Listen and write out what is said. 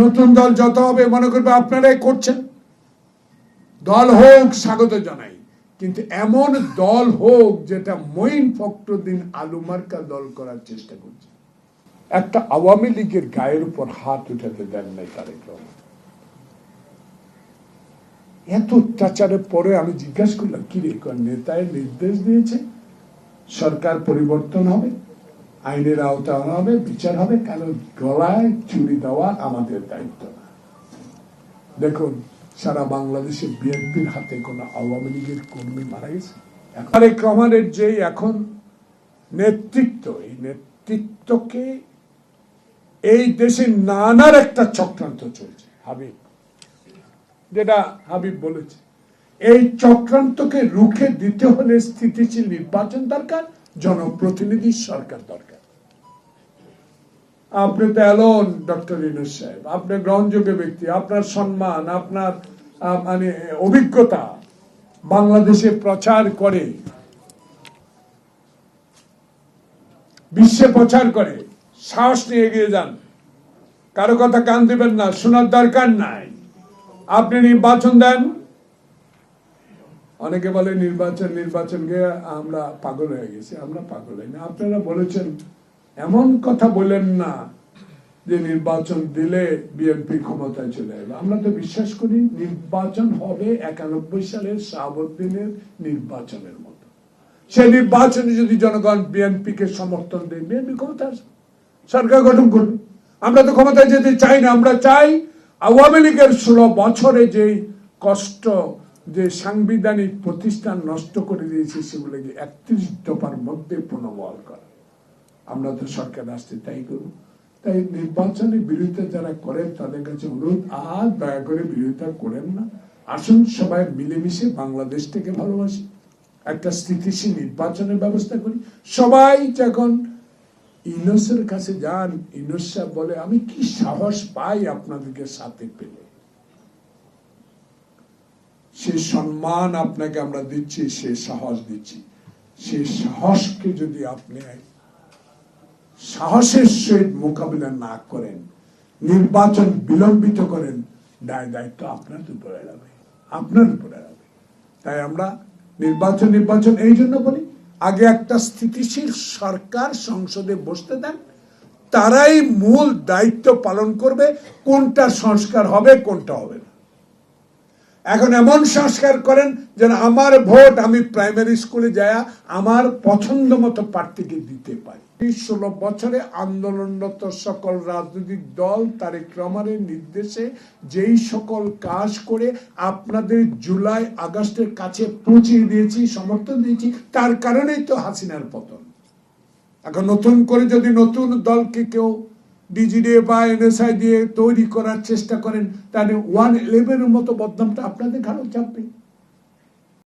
নতুন দল যত হবে মনে করবে আপনারাই করছেন। দল হোক, স্বাগত জানাই। কিন্তু এমন দল হোক যেটা মঈন ফখরুদ্দিন আলু মার্কা দল করার চেষ্টা করছে। একটা আওয়ামী লীগের গায়ের উপর হাত উঠাতে দেন নাই রহমান। এত অত্যাচারের পরে আমি জিজ্ঞাসা করলাম, কি রে নেতায় নির্দেশ দিয়েছে? সরকার পরিবর্তন হবে? আইনের আওতা আনা হবে, বিচার হবে, কারণ গলায় চুরি দেওয়া আমাদের দায়িত্ব দেখুন, সারা বাংলাদেশে বিএনপির হাতে কোন আওয়ামী লীগের কর্মী মারা গেছে। তারেক রহমানের যে এখন নেতৃত্ব, এই নেতৃত্বকে এই দেশে নানার একটা চক্রান্ত চলছে। হাবিব, যেটা হাবিব বলেছে, এই চক্রান্তকে রুখে দিতে হলে স্থিতিশীল নির্বাচন দরকার জনপ্রতিনিধি সরকার দরকার। আপনি তো এলন ডক্টর ইনুস সাহেব, আপনি গ্রহণযোগ্য ব্যক্তি, আপনার সম্মান, আপনার মানে অভিজ্ঞতা বাংলাদেশে প্রচার করে, বিশ্বে প্রচার করে, সাহস নিয়ে এগিয়ে যান। কারও কথা কান দিবেন না, শোনার দরকার নাই। আপনি নির্বাচন দেন অনেকে বলে নির্বাচন নির্বাচন গিয়ে আমরা পাগল হয়ে গেছি, আমরা পাগল হই না। আপনারা বলেছেন, এমন কথা বলেন না যে নির্বাচন দিলে বিএনপি ক্ষমতায় চলে যাবে আমরা তো বিশ্বাস করি নির্বাচন হবে একানব্বই সালের শাহাবুদ্দিনের নির্বাচনের মতো। সেই নির্বাচনে যদি জনগণ বিএনপি কে সমর্থন দেয়, বিএনপি ক্ষমতা সরকার গঠন করবে। আমরা তো ক্ষমতায় যেতে চাই না, আমরা চাই আওয়ামী লীগের ষোলো বছরে যে কষ্ট যে সাংবিধানিক প্রতিষ্ঠান নষ্ট করে দিয়েছে সেগুলোকে একত্রিশ দফার মধ্যে পুনর্বহাল করা? আমরা তো সরকার আসতে তাই করব। তাই নির্বাচনে বিরোধিতা যারা করে, তাদের কাছে অনুরোধ, আর দয়া করে বিরোধিতা করেন না। আসুন সবাই মিলেমিশে বাংলাদেশটাকে ভালোবাসি। একটা স্থিতিশীল নির্বাচনের ব্যবস্থা করি। সবাই যখন ইনোসের কাছে যান ইনোস বলে, আমি কি সাহস পাই আপনাদেরকে সাথে পেলে? সে সম্মান আপনাকে আমরা দিচ্ছি, সে সাহস দিচ্ছি। সে সাহসকে যদি আপনি সাহসের সহিত মোকাবিলা না করেন, নির্বাচন বিলম্বিত করেন দায় দায়িত্ব আপনার উপরে যাবে আপনার উপরে যাবে তাই আমরা নির্বাচন নির্বাচন এই জন্য বলি, আগে একটা স্থিতিশীল সরকার সংসদে বসতে দেন, তারাই মূল দায়িত্ব পালন করবে, কোনটা সংস্কার হবে, কোনটা হবে না। এখন এমন সংস্কার করেন যেন আমার ভোট আমি প্রাইমারি স্কুলে যায় আমার পছন্দ মতো প্রার্থীকে দিতে পারি। ষোলো বছরে আন্দোলনরত সকল রাজনৈতিক দল তারেক রহমানের নির্দেশে যেই সকল কাজ করে আপনাদের জুলাই আগস্টের কাছে পৌঁছিয়ে দিয়েছি, সমর্থন দিয়েছি, তার কারণেই তো হাসিনার পতন। এখন নতুন করে যদি নতুন দলকে কেউ ডিজিডিএ বা এনএসআই দিয়ে তৈরি করার চেষ্টা করেন, তাহলে ওয়ান ইলেভেনের মতো বদনামটা আপনাদের ঘাড়ও চাপবে।